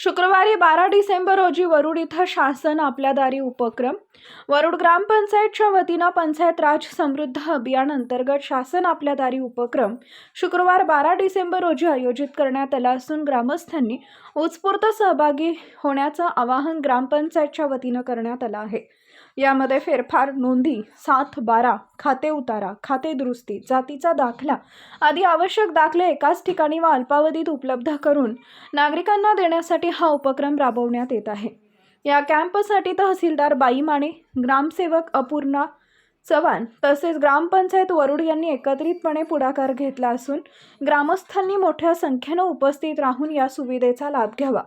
शुक्रवारी बारा डिसेंबर रोजी वरुड इथं शासन आपल्या दारी उपक्रम. वरुड ग्रामपंचायतच्या वतीनं पंचायत राज समृद्ध अभियान अंतर्गत शासन आपल्या दारी उपक्रम शुक्रवार बारा डिसेंबर रोजी आयोजित करण्यात आला असून ग्रामस्थांनी उत्स्फूर्त सहभागी होण्याचं आवाहन ग्रामपंचायतच्या वतीनं करण्यात आलं आहे. यामध्ये फेरफार नोंदी सात बारा खाते उतारा खाते दुरुस्ती जातीचा दाखला आदी आवश्यक दाखले एकाच ठिकाणी व अल्पावधीत उपलब्ध करून नागरिकांना देण्यासाठी हा उपक्रम राबवण्यात येत आहे. या कॅम्पसाठी तहसीलदार बाई माने ग्रामसेवक अपूर्णा चव्हाण तसेच ग्रामपंचायत वरुड यांनी एकत्रितपणे पुढाकार घेतला असून ग्रामस्थांनी मोठ्या संख्येनं उपस्थित राहून या सुविधेचा लाभ घ्यावा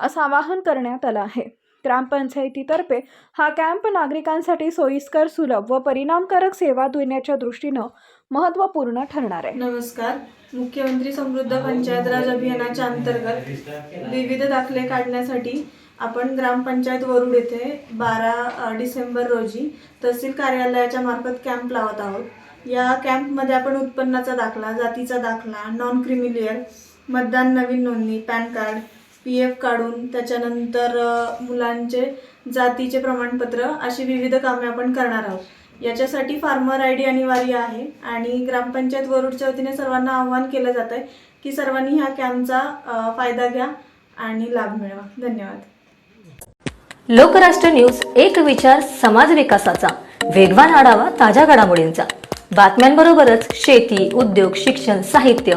असं आवाहन करण्यात आलं आहे. ग्रामपंचायतीतर्फे हा कॅम्प नागरिकांसाठी सोयीस्कर सुलभ व परिणामकारक सेवा देण्याच्या दृष्टीनं महत्त्वपूर्ण ठरणार आहे. नमस्कार. मुख्यमंत्री समृद्ध पंचायत राज अभियानाच्या अंतर्गत विविध दाखले काढण्यासाठी आपण ग्रामपंचायत वरुड येथे बारा डिसेंबर रोजी तहसील कार्यालयाच्या मार्फत कॅम्प लावत आहोत. या कॅम्पमध्ये आपण उत्पन्नाचा दाखला जातीचा दाखला नॉन क्रिमिलियर मतदान नवीन नोंदणी पॅन कार्ड पी एफ काढून त्याच्यानंतर मुलांचे जातीचे प्रमाणपत्र अशी विविध कामे आपण करणार आहोत. याच्यासाठी फार्मर आय डी अनिवार्य आहे आणि ग्रामपंचायत वरुडच्या वतीने सर्वांना आव्हान केलं जात आहे की सर्वांनी ह्या कॅम्पचा फायदा घ्या आणि लाभ मिळवा. धन्यवाद. लोकराष्ट्र न्यूज एक विचार समाज विकासाचा. वेगवान आढावा ताज्या घडामोडींचा. बातम्यांबरोबरच शेती उद्योग शिक्षण साहित्य